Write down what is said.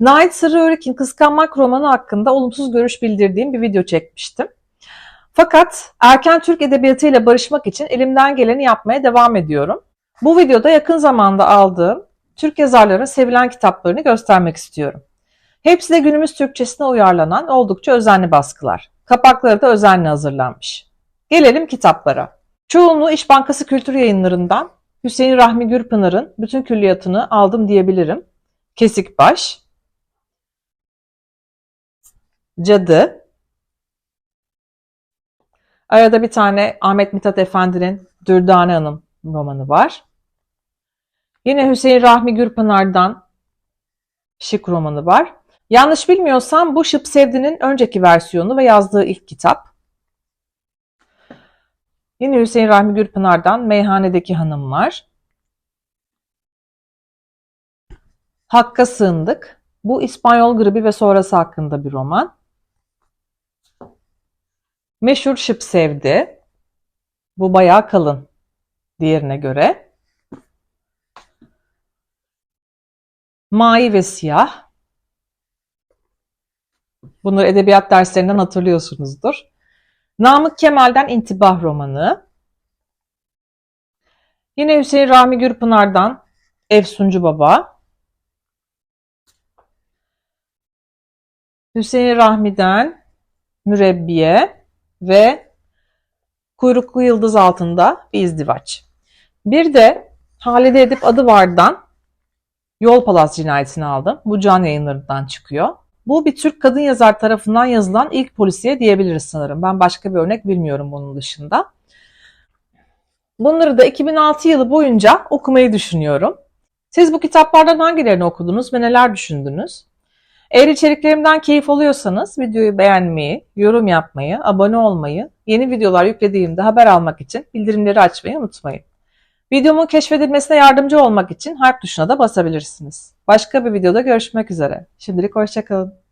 Nait Sırrı Örik'in Kıskanmak romanı hakkında olumsuz görüş bildirdiğim bir video çekmiştim. Fakat erken Türk edebiyatıyla barışmak için elimden geleni yapmaya devam ediyorum. Bu videoda yakın zamanda aldığım Türk yazarların sevilen kitaplarını göstermek istiyorum. Hepsi de günümüz Türkçesine uyarlanan oldukça özenli baskılar. Kapakları da özenli hazırlanmış. Gelelim kitaplara. Çoğunluğu İş Bankası Kültür Yayınları'ndan Hüseyin Rahmi Gürpınar'ın bütün külliyatını aldım diyebilirim. Kesik Baş, Cadı, arada bir tane Ahmet Mithat Efendi'nin Dürdane Hanım romanı var. Yine Hüseyin Rahmi Gürpınar'dan Şık romanı var. Yanlış bilmiyorsam bu Şıp Sevdi'nin önceki versiyonu ve yazdığı ilk kitap. Yine Hüseyin Rahmi Gürpınar'dan Meyhanedeki Hanımlar. Hakka Sığındık. Bu İspanyol gribi ve sonrası hakkında bir roman. Meşhur Şıp Sevdi. Bu bayağı kalın diğerine göre. Mavi ve Siyah. Bunları edebiyat derslerinden hatırlıyorsunuzdur. Namık Kemal'den İntibah romanı. Yine Hüseyin Rahmi Gürpınar'dan Efsuncu Baba. Hüseyin Rahmi'den Mürebbiye ve Kuyruklu Yıldız Altında bir izdivaç. Bir de Halide Edip Adıvar'dan Yol Palas cinayetini aldım. Bu can yayınlarından çıkıyor. Bu bir Türk kadın yazar tarafından yazılan ilk polisiye diyebiliriz sanırım. Ben başka bir örnek bilmiyorum bunun dışında. Bunları da 2006 yılı boyunca okumayı düşünüyorum. Siz bu kitaplardan hangilerini okudunuz ve neler düşündünüz? Eğer içeriklerimden keyif alıyorsanız videoyu beğenmeyi, yorum yapmayı, abone olmayı, yeni videolar yüklediğimde haber almak için bildirimleri açmayı unutmayın. Videomun keşfedilmesine yardımcı olmak için harf tuşuna da basabilirsiniz. Başka bir videoda görüşmek üzere. Şimdilik hoşçakalın.